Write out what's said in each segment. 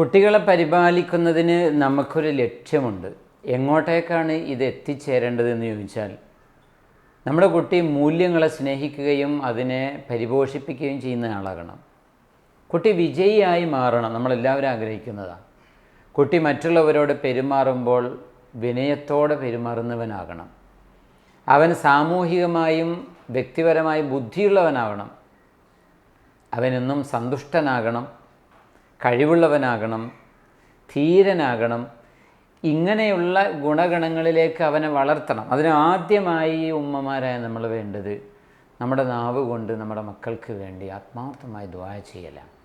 കുട്ടികളെ പരിപാലിക്കുന്നതിന് നമുക്കൊരു ലക്ഷ്യമുണ്ട്. എങ്ങോട്ടേക്കാണ് ഇത് എത്തിച്ചേരേണ്ടതെന്ന് ചോദിച്ചാൽ നമ്മുടെ കുട്ടി മൂല്യങ്ങളെ സ്നേഹിക്കുകയും അതിനെ പരിപോഷിപ്പിക്കുകയും ചെയ്യുന്ന ആളാകണം. കുട്ടി വിജയിയായി മാറണം നമ്മളെല്ലാവരും ആഗ്രഹിക്കുന്നതാണ് കുട്ടി മറ്റുള്ളവരോട് പെരുമാറുമ്പോൾ വിനയത്തോടെ പെരുമാറുന്നവനാകണം. അവൻ സാമൂഹികമായും വ്യക്തിപരമായും ബുദ്ധിയുള്ളവനാകണം. അവനെന്നും സന്തുഷ്ടനാകണം. കഴിവുള്ളവനാകണം ധീരനാകണം ഇങ്ങനെയുള്ള ഗുണഗണങ്ങളിലേക്ക് അവനെ വളർത്തണം. അതിന് ആദ്യമായി ഉമ്മമാരായ നമ്മൾ വേണ്ടത് നമ്മുടെ നാവ് കൊണ്ട് നമ്മുടെ മക്കൾക്ക് വേണ്ടി ആത്മാർത്ഥമായി ദ്വായ ചെയ്യലാണ്.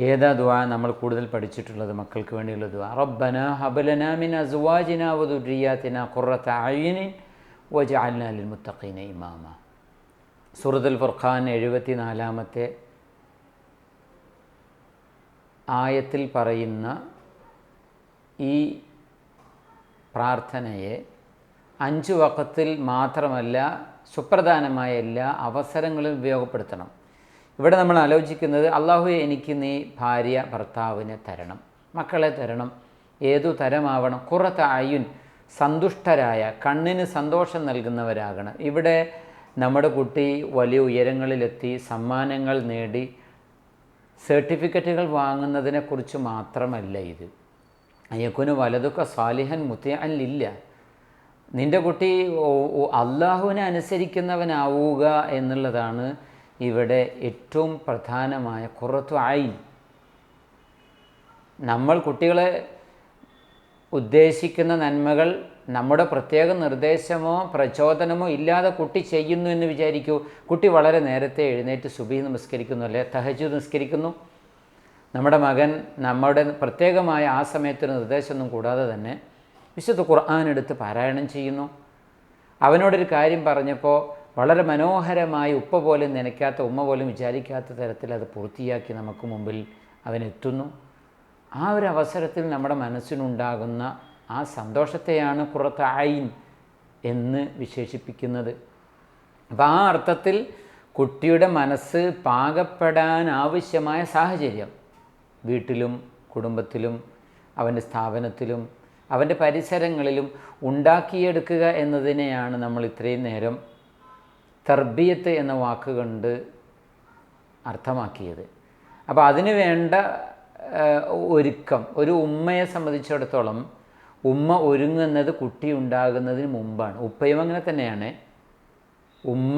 ഏതാ ദ്വാ നമ്മൾ കൂടുതൽ പഠിച്ചിട്ടുള്ളത്? മക്കൾക്ക് വേണ്ടിയുള്ള ദ്വാ ലിൽ മുത്തഖീന ഇമാമ. സൂറത്തുൽ ഫുർഖാൻ എഴുപത്തി നാലാമത്തെ ആയത്തിൽ പറയുന്ന ഈ പ്രാർത്ഥനയെ അഞ്ചു വക്കത്തിൽ മാത്രമല്ല സുപ്രധാനമായ എല്ലാ അവസരങ്ങളും ഉപയോഗപ്പെടുത്തണം. ഇവിടെ നമ്മൾ ആലോചിക്കുന്നത് അള്ളാഹു എനിക്ക് നീ ഭാര്യ ഭർത്താവിനെ തരണം മക്കളെ തരണം ഏതു തരമാവണം കുറത്ത അയുൻ സന്തുഷ്ടരായ കണ്ണിന് സന്തോഷം നൽകുന്നവരാകണം. ഇവിടെ നമ്മുടെ കുട്ടി വലിയ ഉയരങ്ങളിലെത്തി സമ്മാനങ്ങൾ നേടി സർട്ടിഫിക്കറ്റുകൾ വാങ്ങുന്നതിനെക്കുറിച്ച് മാത്രമല്ല ഇത്. അയ്യക്കുന് വലതൊക്കെ സാലിഹൻ മുത്തയല്ലില്ല നിന്റെ കുട്ടി അള്ളാഹുവിനെ അനുസരിക്കുന്നവനാവുക എന്നുള്ളതാണ് ഇവിടെ ഏറ്റവും പ്രധാനമായ കുറത്തു ആയി നമ്മൾ കുട്ടികളെ ഉദ്ദേശിക്കുന്ന നന്മകൾ നമ്മുടെ പ്രത്യേക നിർദ്ദേശമോ പ്രചോദനമോ ഇല്ലാതെ കുട്ടി ചെയ്യുന്നു എന്ന് വിചാരിക്കൂ. കുട്ടി വളരെ നേരത്തെ എഴുന്നേറ്റ് സുബി നമസ്കരിക്കുന്നു അല്ലെ? തഹജു നിസ്കരിക്കുന്നു. നമ്മുടെ മകൻ നമ്മുടെ പ്രത്യേകമായ ആ സമയത്തൊരു നിർദ്ദേശമൊന്നും കൂടാതെ തന്നെ വിശുദ്ധ ഖുർആൻ എടുത്ത് പാരായണം ചെയ്യുന്നു. അവനോടൊരു കാര്യം പറഞ്ഞപ്പോൾ വളരെ മനോഹരമായി ഉപ്പ പോലും നനയ്ക്കാത്ത ഉമ്മ പോലും വിചാരിക്കാത്ത തരത്തിൽ അത് പൂർത്തിയാക്കി നമുക്ക് മുമ്പിൽ അവനെത്തുന്നു. ആ ഒരു അവസരത്തിൽ നമ്മുടെ മനസ്സിനുണ്ടാകുന്ന ആ സന്തോഷത്തെയാണ് കുറത്ത് ആയിൻ എന്ന് വിശേഷിപ്പിക്കുന്നത്. അപ്പോൾ ആ അർത്ഥത്തിൽ കുട്ടിയുടെ മനസ്സ് പാകപ്പെടാൻ ആവശ്യമായ സാഹചര്യം. വീട്ടിലും കുടുംബത്തിലും അവന്റെ സ്ഥാപനത്തിലും അവന്റെ പരിസരങ്ങളിലും ഉണ്ടാക്കിയെടുക്കുക എന്നതിനെയാണ് നമ്മൾ ഇത്രയും നേരം തർബിയത്ത് എന്ന വാക്കുകൊണ്ട് അർത്ഥമാക്കിയത്. അപ്പോൾ അതിന് വേണ്ട ഒരുക്കം ഒരു ഉമ്മയെ സംബന്ധിച്ചിടത്തോളം ഉമ്മ ഒരുങ്ങുന്നത് കുട്ടി ഉണ്ടാകുന്നതിന് മുമ്പാണ്. ഉപ്പയും അങ്ങനെ തന്നെയാണ്. ഉമ്മ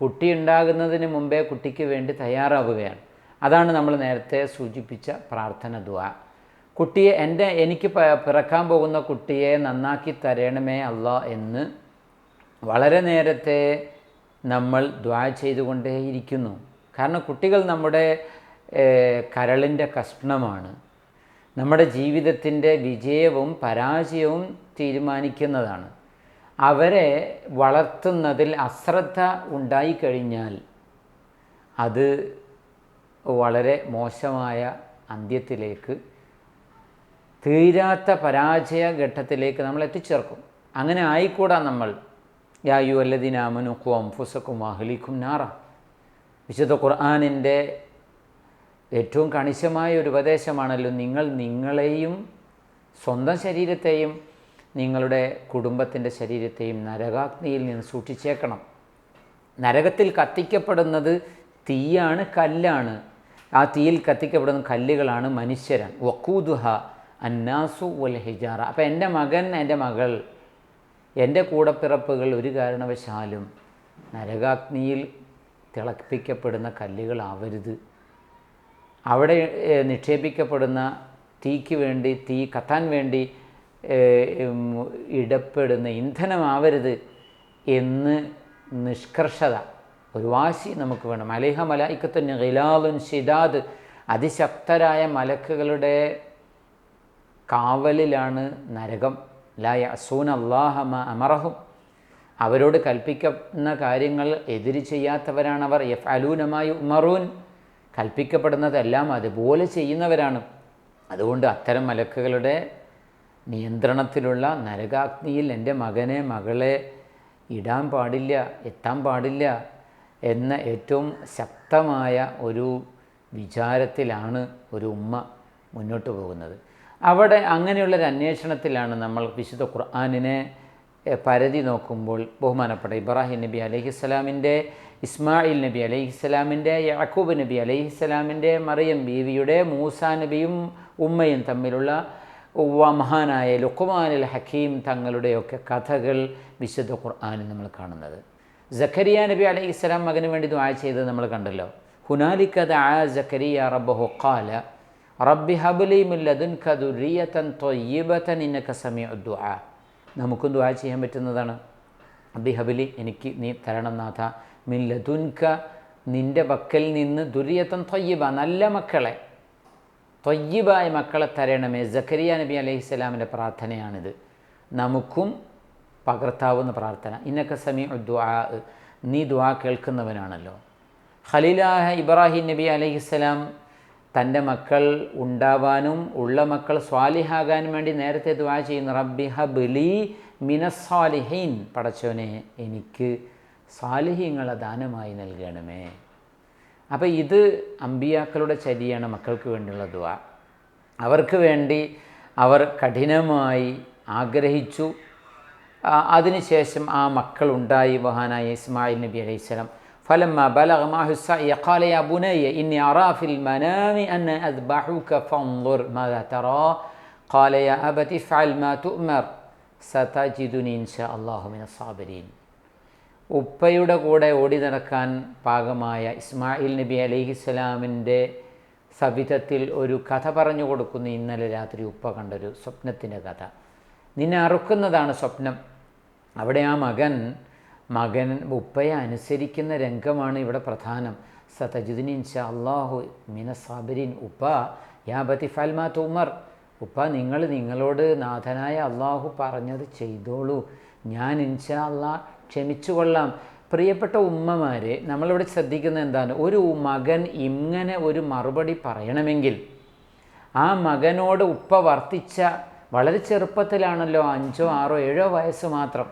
കുട്ടി ഉണ്ടാകുന്നതിന് മുമ്പേ കുട്ടിക്ക് വേണ്ടി തയ്യാറാവുകയാണ്. അതാണ് നമ്മൾ നേരത്തെ സൂചിപ്പിച്ച പ്രാർത്ഥന ദ്വാ കുട്ടിയെ എന്റെ എനിക്ക് പിറക്കാൻ പോകുന്ന കുട്ടിയെ നന്നാക്കി തരണമേ അല്ല എന്ന് വളരെ നേരത്തെ നമ്മൾ ദ്വാ ചെയ്തുകൊണ്ടേയിരിക്കുന്നു. കാരണം കുട്ടികൾ നമ്മുടെ കരളിന്റെ കഷ്ണമാണ്. നമ്മുടെ ജീവിതത്തിന്റെ വിജയവും പരാജയവും തീരുമാനിക്കുന്നതാണ്. അവരെ വളർത്തുന്നതിൽ അശ്രദ്ധ ഉണ്ടായിക്കഴിഞ്ഞാൽ അത് വളരെ മോശമായ അന്ത്യത്തിലേക്ക് തീരാത്ത പരാജയ ഘട്ടത്തിലേക്ക് നമ്മൾ എത്തിച്ചേർക്കും. അങ്ങനെ ആയിക്കൂടാ നമ്മൾ. യായു അല്ലദിനാമനുക്കും അംഫുസക്കും അഹ്ലിക്കും നാറ. വിശുദ്ധ ഖുർആാനിന്റെ ഏറ്റവും കണിശമായ ഒരു ഉപദേശമാണല്ലോ നിങ്ങൾ നിങ്ങളെയും സ്വന്തം ശരീരത്തെയും നിങ്ങളുടെ കുടുംബത്തിന്റെ ശരീരത്തെയും നരകാഗ്നിയിൽ നിന്ന് സൂക്ഷിച്ചേക്കണം. നരകത്തിൽ കത്തിക്കപ്പെടുന്നത് തീയാണ് കല്ലാണ്. ആ തീയിൽ കത്തിക്കപ്പെടുന്ന കല്ലുകളാണ് മനുഷ്യരാണ്. വക്കൂദുഹ അന്നാസു വൽ ഹിജാറ. അപ്പം എന്റെ മകൻ എന്റെ മകൾ എന്റെ കൂടപ്പിറപ്പുകൾ ഒരു കാരണവശാലും നരകാഗ്നിയിൽ തിളപ്പിക്കപ്പെടുന്ന കല്ലുകളാവരുത്. അവിടെ നിക്ഷേപിക്കപ്പെടുന്ന തീക്ക് വേണ്ടി തീ കത്താൻ വേണ്ടി ഇടപെടുന്ന ഇന്ധനമാവരുത് എന്ന് നിഷ്കർഷത. ഒരു വാശി നമുക്ക് വേണം. അലേഹ മലായിക്കത്തിന് ഗിലാലുൻ ഷിദാദ് അതിശക്തരായ മലക്കുകളുടെ കാവലിലാണ് നരകം. ലായ അസൂൻ അള്ളാഹമ അമറഹും. അവരോട് കൽപ്പിക്കുന്ന കാര്യങ്ങൾ എതിര് അവർ എഫ് അലൂനമായി ഉമറൂൻ കൽപ്പിക്കപ്പെടുന്നതെല്ലാം അതുപോലെ ചെയ്യുന്നവരാണ്. അതുകൊണ്ട് അത്തരം മലക്കുകളുടെ നിയന്ത്രണത്തിലുള്ള നരകാഗ്നിയിൽ എന്റെ മകനെ മകളെ ഇടാൻ പാടില്ല എത്താൻ പാടില്ല എന്ന ഏറ്റവും ശക്തമായ ഒരു വിചാരത്തിലാണ് ഒരു ഉമ്മ മുന്നോട്ട് പോകുന്നത്. അവിടെ അങ്ങനെയുള്ളൊരു അന്വേഷണത്തിലാണ് നമ്മൾ വിശുദ്ധ ഖുർആാനിനെ പരതി നോക്കുമ്പോൾ ബഹുമാനപ്പെട്ട ഇബ്രാഹിം നബി അലൈഹിസ്സലാമിന്റെ ഇസ്മായിൽ നബി അലൈഹിസ്സലാമിന്റെ യാക്കൂബ് നബി അലൈഹിസ്സലാമിന്റെ മറിയം ബീവിയുടെ മൂസ നബിയും ഉമ്മയും തമ്മിലുള്ള മഹാനായ ലുക്കുമാനിൽ ഹക്കീം തങ്ങളുടെയൊക്കെ കഥകൾ വിശുദ്ധ ഖുർആാനിൽ നമ്മൾ കാണുന്നത്. ജക്കരിയ നബി അലൈഹി ഇസ്ലാം മകന് വേണ്ടി ദുആ ചെയ്തത് നമ്മൾ കണ്ടല്ലോ. ഹുനാലിക്കത് ആ ജക്കരിയ റബ്ബഹു ഖാല റബ്ബി ഹബ്ലി മിൻ ലദുൻക ദുർരിയതൻ ത്വയ്യിബതൻ ഇന്നക സമീഉ ദുആ. നമുക്കും ദുആ ചെയ്യാൻ പറ്റുന്നതാണ്. റബ്ബി ഹബ്ലി എനിക്ക് നീ തരണം നാഥ. മിൻ ലദുൻക നിന്റെ പക്കൽ നിന്ന് ദുര്യത്തൻ തൊയ്യബ നല്ല മക്കളെ. തൊയ്യബായ മക്കളെ തരണമേ. ജക്കരിയ നബി അലൈഹി സ്വലാമിന്റെ പ്രാർത്ഥനയാണിത്. നമുക്കും പകർത്താവുന്ന പ്രാർത്ഥന. ഇന്നക്ക സമീ ദ്വാ നീ ദ്വാ കേൾക്കുന്നവനാണല്ലോ. ഖലീലാഹ ഇബ്രാഹിം നബി അലൈഹിസ്സലാം തന്റെ മക്കൾ ഉണ്ടാവാനും ഉള്ള മക്കൾ സ്വാലിഹാകാനും വേണ്ടി നേരത്തെ ദ്വാ ചെയ്യുന്ന. റബ്ബി ഹബ്ലി മിനസ്സാലിഹീൻ പടച്ചോനെ എനിക്ക് സാലിഹ്യങ്ങളെ ദാനമായി നൽകണമേ അപ്പോൾ ഇത് അമ്പിയാക്കളുടെ ചരിയാണ് മക്കൾക്ക് വേണ്ടിയുള്ള ദുആ അവർക്ക് വേണ്ടി അവർ കഠിനമായി ആഗ്രഹിച്ചു ആ, അതിനുശേഷം ആ മക്കൾ ഉണ്ടായി മഹാനായ ഇസ്മായിൽ നബി അലൈഹി സ്വലാം فلما بلغ معه السعي قال يا بني إني أرى في المنام أن أذبحك فانظر ماذا ترى قال يا أبت افعل ما تؤمر സതജിദുനീൻഷ ഇൻഷ അള്ളാഹുമിന സാബരീൻ. ഉപ്പയുടെ കൂടെ ഓടി നടക്കാൻ പാകമായ ഇസ്മായിൽ നബി അലിഹിസ്സലാമിന്റെ സവിധത്തിൽ ഒരു കഥ പറഞ്ഞു കൊടുക്കുന്ന. ഇന്നലെ രാത്രി ഉപ്പ കണ്ടൊരു സ്വപ്നത്തിന്റെ കഥ. നിന്നെ അറുക്കുന്നതാണ് സ്വപ്നം. അവിടെ ആ മകൻ മകൻ ഉപ്പയെ അനുസരിക്കുന്ന രംഗമാണ് ഇവിടെ പ്രധാനം. സതജുദ്ദീൻ ഷാ അള്ളാഹു മിന ഉപ്പ യാ ബതി ഫൽമാ തുമർ. ഉപ്പ നിങ്ങൾ നിങ്ങളോട് നാഥനായ അള്ളാഹു പറഞ്ഞത് ചെയ്തോളൂ. ഞാൻ ഇൻഷാ അള്ളാഹ് ക്ഷമിച്ചു കൊള്ളാം പ്രിയപ്പെട്ട ഉമ്മമാരെ നമ്മളിവിടെ ശ്രദ്ധിക്കുന്നത് എന്താണ്? ഒരു മകൻ ഇങ്ങനെ ഒരു മറുപടി പറയണമെങ്കിൽ ആ മകനോട് ഉപ്പ വർത്തിച്ച വളരെ ചെറുപ്പത്തിലാണല്ലോ അഞ്ചോ ആറോ ഏഴോ വയസ്സ് മാത്രം.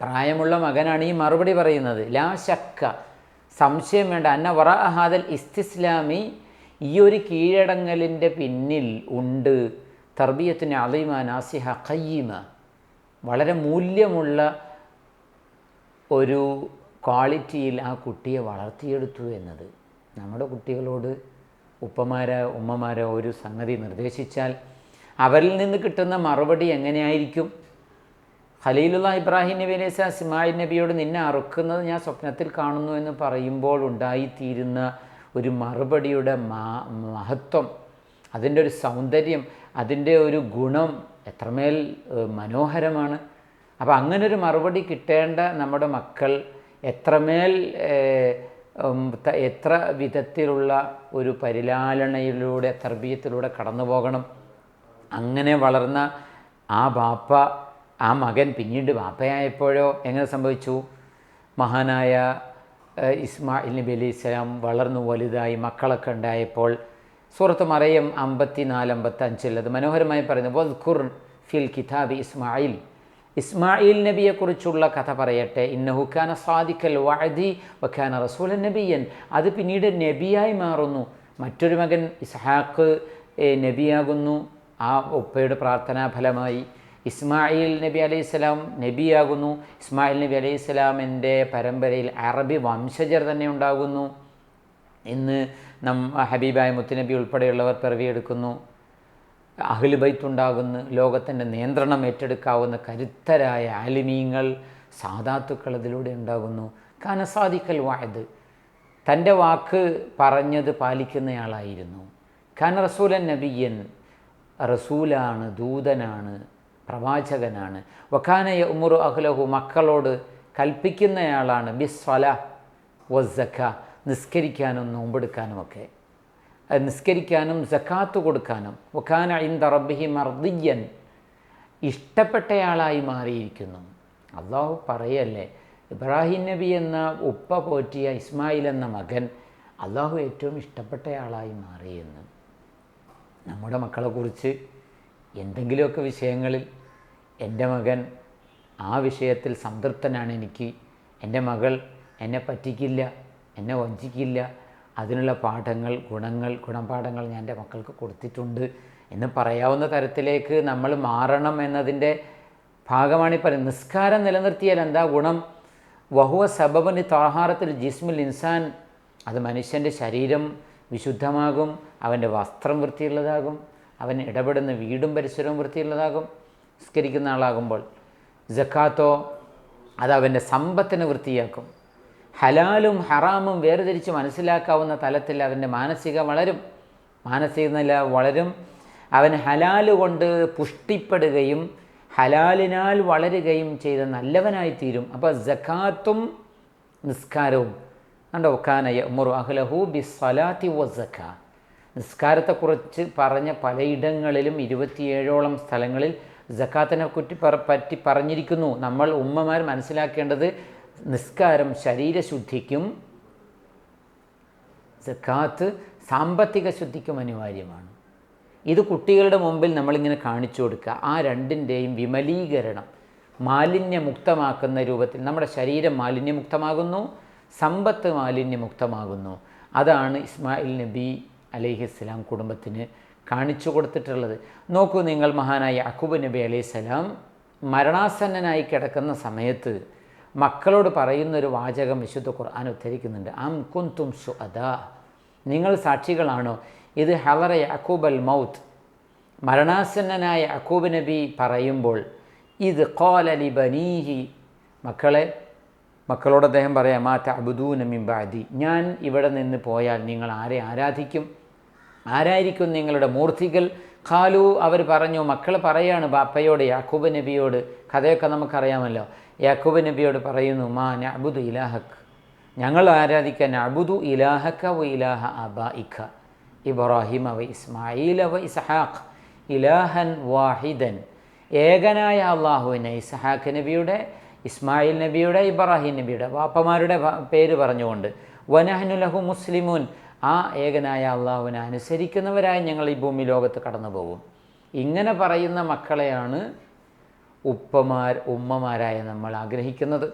പ്രായമുള്ള മകനാണ് ഈ മറുപടി പറയുന്നത്. ലാ ശക്ക. സംശയം വേണ്ട. അന്ന വറ ഹാദൽ ഇസ്തിസ്ലാമി ഈ ഒരു കീഴടങ്ങലിന്റെ പിന്നിൽ ഉണ്ട് തർബീയത്തിന് അലീമ നാസിഹ ഖയ്യമ. വളരെ മൂല്യമുള്ള ഒരു ക്വാളിറ്റിയിൽ ആ കുട്ടിയെ വളർത്തിയെടുത്തു എന്നത്. നമ്മുടെ കുട്ടികളോട് ഉപ്പമാരോ ഉമ്മമാരോ ഒരു സംഗതി നിർദ്ദേശിച്ചാൽ അവരിൽ നിന്ന് കിട്ടുന്ന മറുപടി എങ്ങനെയായിരിക്കും? ഖലീലുള്ള ഇബ്രാഹിം നബി അലൈഹി ഇസ്മായിൽ നബിയോട് നിന്നെ അറുക്കുന്നത് ഞാൻ സ്വപ്നത്തിൽ കാണുന്നു എന്ന് പറയുമ്പോൾ ഉണ്ടായിത്തീരുന്ന ഒരു മറുപടിയുടെ മഹത്വം അതിന്റെ ഒരു സൗന്ദര്യം അതിന്റെ ഒരു ഗുണം എത്രമേൽ മനോഹരമാണ്. അപ്പോൾ ഒരു മറുപടി കിട്ടേണ്ട നമ്മുടെ മക്കൾ എത്രമേൽ എത്ര വിധത്തിലുള്ള ഒരു പരിലാലനയിലൂടെ തർബീയത്തിലൂടെ കടന്നു പോകണം. അങ്ങനെ വളർന്ന ആ ബാപ്പ ആ മകൻ പിന്നീട് ബാപ്പയായപ്പോഴോ എങ്ങനെ സംഭവിച്ചു? മഹാനായ ഇസ്മായിൽ നബി അലൈഹി സ്വലാം വളർന്നു വലുതായി മക്കളൊക്കെ ഉണ്ടായപ്പോൾ സൂറത്ത് മറയം അമ്പത്തി നാല് അമ്പത്തി അഞ്ചിൽ അത് മനോഹരമായി പറയുന്നു വദ്ഖുർ ഫിൽ കിതാബി ഇസ്മായിൽ. ഇസ്മായിൽ നബിയെക്കുറിച്ചുള്ള കഥ പറയട്ടെ ഇന്നഹുഖാന സാദിഖൽ വഅദി വഖാന റസൂൽ നബിയൻ. അത് പിന്നീട് നബിയായി മാറുന്നു. മറ്റൊരു മകൻ ഇസ്ഹാഖ് നബിയാകുന്നു. ആ ഉപ്പയുടെ പ്രാർത്ഥനാ ഫലമായി ഇസ്മായിൽ നബി അലൈഹി സ്വലാം നബിയാകുന്നു. ഇസ്മായിൽ നബി അലൈഹി സ്വലാമിന്റെ പരമ്പരയിൽ അറബി വംശജർ തന്നെ ഉണ്ടാകുന്നു. ഇന്ന് നം ഹബീബായ മുത്തുനബി ഉൾപ്പെടെയുള്ളവർ പിറവിയെടുക്കുന്നു. അഹ്ലു ഉണ്ടാകുന്നു. ലോകത്തിന്റെ നിയന്ത്രണം ഏറ്റെടുക്കാവുന്ന കരുത്തരായ ആലിമീങ്ങൾ സാധാത്തുക്കൾ അതിലൂടെ ഉണ്ടാകുന്നു. കനസാദിക്കൽ വായത് തന്റെ വാക്ക് പറഞ്ഞത് പാലിക്കുന്നയാളായിരുന്നു. ഖാൻ റസൂലൻ നബിയൻ റസൂലാണ് ദൂതനാണ്. പ്രവാചകനാണ്. വഖാനയ ഉമുറു അഹ്ലഹു മക്കളോട് കൽപ്പിക്കുന്നയാളാണ്. ബിസ്വല വസ്സക്ക നിസ്കരിക്കാനും നോമ്പെടുക്കാനുമൊക്കെ നിസ്കരിക്കാനും സക്കാത്ത് കൊടുക്കാനും. വഖാന ഇന്ദ റബ്ബിഹി മർദിയൻ ഇഷ്ടപ്പെട്ടയാളായി മാറിയിരിക്കുന്നു. അള്ളാഹു പറയല്ലേ ഇബ്രാഹിം നബി എന്ന ഉപ്പ പോറ്റിയ ഇസ്മായിൽ എന്ന മകൻ അള്ളാഹു ഏറ്റവും ഇഷ്ടപ്പെട്ടയാളായി മാറിയെന്ന് നമ്മുടെ മക്കളെക്കുറിച്ച് എന്തെങ്കിലുമൊക്കെ വിഷയങ്ങളിൽ എന്റെ മകൻ ആ വിഷയത്തിൽ സംതൃപ്തനാണ് എനിക്ക്. എന്റെ മകൾ എന്നെ പറ്റിക്കില്ല എന്നെ വഞ്ചിക്കില്ല. അതിനുള്ള പാഠങ്ങൾ ഗുണങ്ങൾ ഗുണപാഠങ്ങൾ ഞാൻ എന്റെ മക്കൾക്ക് കൊടുത്തിട്ടുണ്ട് എന്ന് പറയാവുന്ന തരത്തിലേക്ക് നമ്മൾ മാറണം എന്നതിന്റെ ഭാഗമാണ് ഈ പറയുന്നത്. നിസ്കാരം നിലനിർത്തിയാൽ എന്താ ഗുണം? വഹുവ സബബന് താഹാരത്തിൽ ജിസ്മുൽ ഇൻസാൻ. അത് മനുഷ്യന്റെ ശരീരം വിശുദ്ധമാകും അവന്റെ വസ്ത്രം വൃത്തിയുള്ളതാകും. അവൻ ഇടപെടുന്ന വീടും പരിസരവും വൃത്തിയുള്ളതാകും. നിസ്കരിക്കുന്ന ആളാകുമ്പോൾ ജക്കാത്തോ അത് അവന്റെ സമ്പത്തിനെ വൃത്തിയാക്കും. ഹലാലും ഹറാമും വേർതിരിച്ച് മനസ്സിലാക്കാവുന്ന തലത്തിൽ അവന്റെ മാനസിക വളരും. മാനസിക നില വളരും. അവൻ ഹലാൽ കൊണ്ട് പുഷ്ടിപ്പെടുകയും ഹലാലിനാൽ വളരുകയും ചെയ്ത നല്ലവനായി തീരും അപ്പോൾ ജക്കാത്തും നിസ്കാരവും. കണ്ടോ ഖാനയ യമുറു അഹ്ലഹു ബി സലാത്തി വ വസക്ക നിസ്കാരത്തെക്കുറിച്ച് പറഞ്ഞ പലയിടങ്ങളിലും ഇരുപത്തിയേഴോളം സ്ഥലങ്ങളിൽ ജക്കാത്തിനെ കുറ്റി പറ പറ്റി പറഞ്ഞിരിക്കുന്നു. നമ്മൾ ഉമ്മമാർ മനസ്സിലാക്കേണ്ടത് നിസ്കാരം ശരീരശുദ്ധിക്കും ജക്കാത്ത് സാമ്പത്തിക ശുദ്ധിക്കും അനിവാര്യമാണ്. ഇത് കുട്ടികളുടെ മുമ്പിൽ നമ്മളിങ്ങനെ കാണിച്ചു കൊടുക്കുക. ആ രണ്ടിന്റെയും വിമലീകരണം മാലിന്യമുക്തമാക്കുന്ന രൂപത്തിൽ നമ്മുടെ ശരീരം മാലിന്യമുക്തമാകുന്നു സമ്പത്ത് മാലിന്യമുക്തമാകുന്നു. അതാണ് ഇസ്മായിൽ നബി അലൈഹിസ്സലാം കുടുംബത്തിന് കാണിച്ചു കൊടുത്തിട്ടുള്ളത്. നോക്കൂ നിങ്ങൾ മഹാനായ അക്കൂബ് നബി അലൈഹിസ്സലാം മരണാസന്നനായി കിടക്കുന്ന സമയത്ത് മക്കളോട് പറയുന്നൊരു വാചകം വിശുദ്ധ ഖുർആൻ ഉദ്ധരിക്കുന്നുണ്ട്. അം കുന്തും സുഅദാ നിങ്ങൾ സാക്ഷികളാണോ? ഇത് ഹലറ യക്കൂബ് അൽ മൗത്ത്. മരണാസന്നനായ അക്കൂബ് നബി പറയുമ്പോൾ ഇത് കോലലി ബനീഹി. മക്കളെ മക്കളോട് അദ്ദേഹം പറയാം മാ തഅബുദൂന മിൻ ബാദി ഞാൻ ഇവിടെ നിന്ന് പോയാൽ നിങ്ങൾ ആരെ ആരാധിക്കും? ആരായിരിക്കും നിങ്ങളുടെ മൂർത്തികൾ? ഖാലു അവർ പറഞ്ഞു മക്കൾ പറയാണ് ബാപ്പയോട് യാക്കൂബ് നബിയോട്. കഥയൊക്കെ നമുക്കറിയാമല്ലോ. യാക്കൂബ് നബിയോട് പറയുന്നു മാ നബുദ് ഇലാഹക്ക് ഞങ്ങൾ ആരാധിക്കാൻ അബുദു ഇലാഹക്ക വ ഇലാഹ അബായിക്ക ഇബ്രാഹിം അവ ഇസ്മായിൽ അവ ഇസ്ഹാഖ്. ഇലാഹൻ വാഹിദൻ. ഏകനായ അള്ളാഹുവിനെ ഇസ്ഹാഖ് നബിയുടെ ഇസ്മായിൽ നബിയുടെ ഇബ്രാഹിം നബിയുടെ വാപ്പമാരുടെ പേര് പറഞ്ഞുകൊണ്ട് വനഹനുലഹു മുസ്ലിമുൻ. ആ ഏകനായ അള്ളാഹുവിനെ അനുസരിക്കുന്നവരായി ഞങ്ങൾ ഈ ഭൂമി ലോകത്ത് കടന്നു പോകും ഇങ്ങനെ പറയുന്ന മക്കളെയാണ് ഉപ്പമാർ ഉമ്മമാരായ നമ്മൾ ആഗ്രഹിക്കുന്നത്.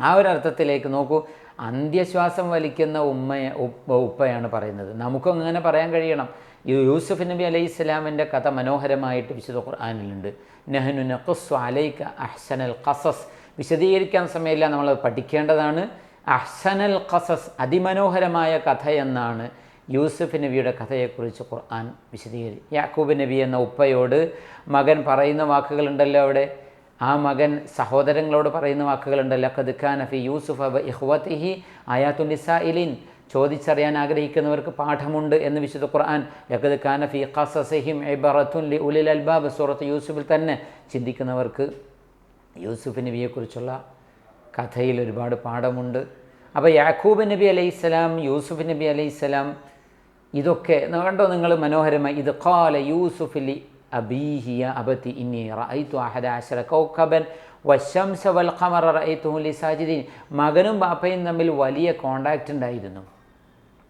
ആ ഒരു അർത്ഥത്തിലേക്ക് നോക്കൂ. അന്ത്യശ്വാസം വലിക്കുന്ന ഉമ്മയെ ഉപ്പ ഉപ്പയാണ് പറയുന്നത്. നമുക്കും അങ്ങനെ പറയാൻ കഴിയണം. യൂസുഫ് നബി അലൈഹി ഇസ്ലാമിന്റെ കഥ മനോഹരമായിട്ട് വിശുദ്ധ ഖുർആാനിലുണ്ട്. നെഹ്നു നഖുസ് അലൈക അഹ്സനൽ ഖസസ്. വിശദീകരിക്കാൻ സമയമില്ല നമ്മൾ പഠിക്കേണ്ടതാണ്. അഹ്സനൽ ഖസസ് അതിമനോഹരമായ കഥ എന്നാണ് യൂസുഫ് നബിയുടെ കഥയെക്കുറിച്ച് ഖുർആൻ വിശദീകരിച്ചു യാക്കൂബ് നബി എന്ന ഉപ്പയോട് മകൻ പറയുന്ന വാക്കുകളുണ്ടല്ലോ അവിടെ. ആ മകൻ സഹോദരങ്ങളോട് പറയുന്ന വാക്കുകളുണ്ടല്ലോ. കദ്ഖാൻ അഫി യൂസുഫ് അബ ഇഹ്വത്തിഹി ആയാത്തുൽ നിസായിലിൻ ചോദിച്ചറിയാൻ ആഗ്രഹിക്കുന്നവർക്ക് പാഠമുണ്ട് എന്ന് വിശുദ്ധ ഖുർആൻ. ലഖദ് ഖാനഫി ഖസസഹിം എബറത്തുൻ ലി ഉലിൽ അൽബാബ്. സൂറത്ത് യൂസുഫിൽ തന്നെ ചിന്തിക്കുന്നവർക്ക് യൂസുഫ് നബിയെക്കുറിച്ചുള്ള കഥയിൽ ഒരുപാട് പാഠമുണ്ട്. അപ്പോൾ യാക്കൂബ് നബി അലൈഹി സ്വലാം യൂസുഫ് നബി അലൈഹി സ്വലാം ഇതൊക്കെ കണ്ടോ നിങ്ങൾ മനോഹരമായി? ഇത് ഖാല യൂസുഫിലി അബീഹിയ അബത്തി ഇന്നി റഅയ്തു അശറ കൗക്കബൻ വശംസ വൽ ഖമറ റഅയ്തുഹു ലി മകനും ബാപ്പയും തമ്മിൽ വലിയ കോണ്ടാക്റ്റ് ഉണ്ടായിരുന്നു.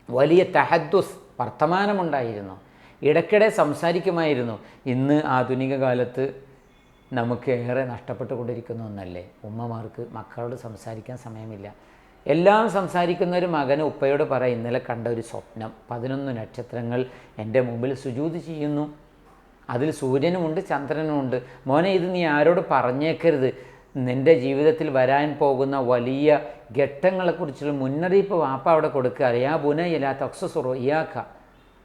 വലിയ തഹദ്ദുസ് വർത്തമാനമുണ്ടായിരുന്നു. ഇടയ്ക്കിടെ സംസാരിക്കുമായിരുന്നു. ഇന്ന് ആധുനിക കാലത്ത് നമുക്ക് ഏറെ നഷ്ടപ്പെട്ടുകൊണ്ടിരിക്കുന്ന ഒന്നല്ലേ? ഉമ്മമാർക്ക് മക്കളോട് സംസാരിക്കാൻ സമയമില്ല. എല്ലാം സംസാരിക്കുന്ന ഒരു മകന് ഉപ്പയോട് പറ ഇന്നലെ കണ്ട ഒരു സ്വപ്നം. പതിനൊന്ന് നക്ഷത്രങ്ങൾ എന്റെ മുമ്പിൽ സുജൂത് ചെയ്യുന്നു. അതിൽ സൂര്യനുമുണ്ട് ചന്ദ്രനുമുണ്ട്. മോനെ ഇത് നീ ആരോട് പറഞ്ഞേക്കരുത്? നിന്റെ ജീവിതത്തിൽ വരാൻ പോകുന്ന വലിയ ഘട്ടങ്ങളെക്കുറിച്ചുള്ള മുന്നറിയിപ്പ് വാപ്പ അവിടെ കൊടുക്കുക. അറിയാ ബുനയില്ലാത്ത തക്സുസുറു ഇയാക്ക.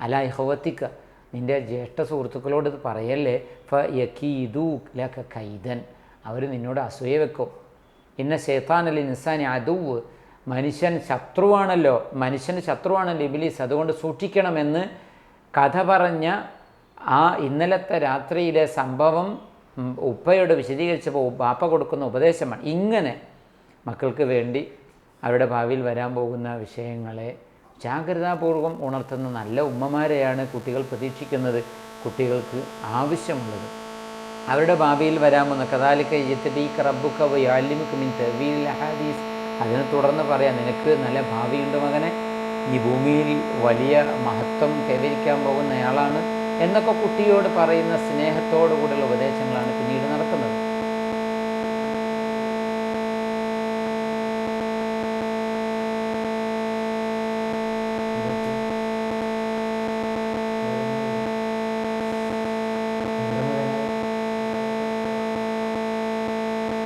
അല ഇഹവത്തിക്ക. നിന്റെ ജ്യേഷ്ഠ സുഹൃത്തുക്കളോട് ഇത് പറയല്ലേ? ഫ യക്കീദു ലക കൈതൻ അവർ നിന്നോട് അസൂയ വെക്കും. ഇന്ന ശേത്താനല്ലി നിസാൻ അതുവ് മനുഷ്യൻ ശത്രുവാണല്ലോ. മനുഷ്യന് ശത്രുവാണല്ലോ ഇബിലീസ്. അതുകൊണ്ട് സൂക്ഷിക്കണമെന്ന് കഥ പറഞ്ഞ ആ ഇന്നലത്തെ രാത്രിയിലെ സംഭവം ഉപ്പയോട് വിശദീകരിച്ചപ്പോൾ ബാപ്പ കൊടുക്കുന്ന ഉപദേശമാണ്. ഇങ്ങനെ മക്കൾക്ക് വേണ്ടി അവരുടെ ഭാവിയിൽ വരാൻ പോകുന്ന വിഷയങ്ങളെ ജാഗ്രതാപൂർവം ഉണർത്തുന്ന നല്ല ഉമ്മമാരെയാണ് കുട്ടികൾ പ്രതീക്ഷിക്കുന്നത് കുട്ടികൾക്ക് ആവശ്യമുള്ളത്. അവരുടെ ഭാവിയിൽ വരാമെന്ന് കഥാലിക്ക യത്തബീക്ക് റബ്ബുക്ക വയാലിമുക്ക് മിൻ തവീൽ ഹദീസ് അതിനെ തുടർന്ന് പറയാം നിനക്ക് നല്ല ഭാവിയുണ്ട് മകനെ. ഈ ഭൂമിയിൽ വലിയ മഹത്വം കൈവരിക്കാൻ പോകുന്നയാളാണ് എന്നൊക്കെ കുട്ടിയോട് പറയുന്ന സ്നേഹത്തോടു ഉപദേശങ്ങളാണ് പിന്നീട് നടക്കുന്നത്.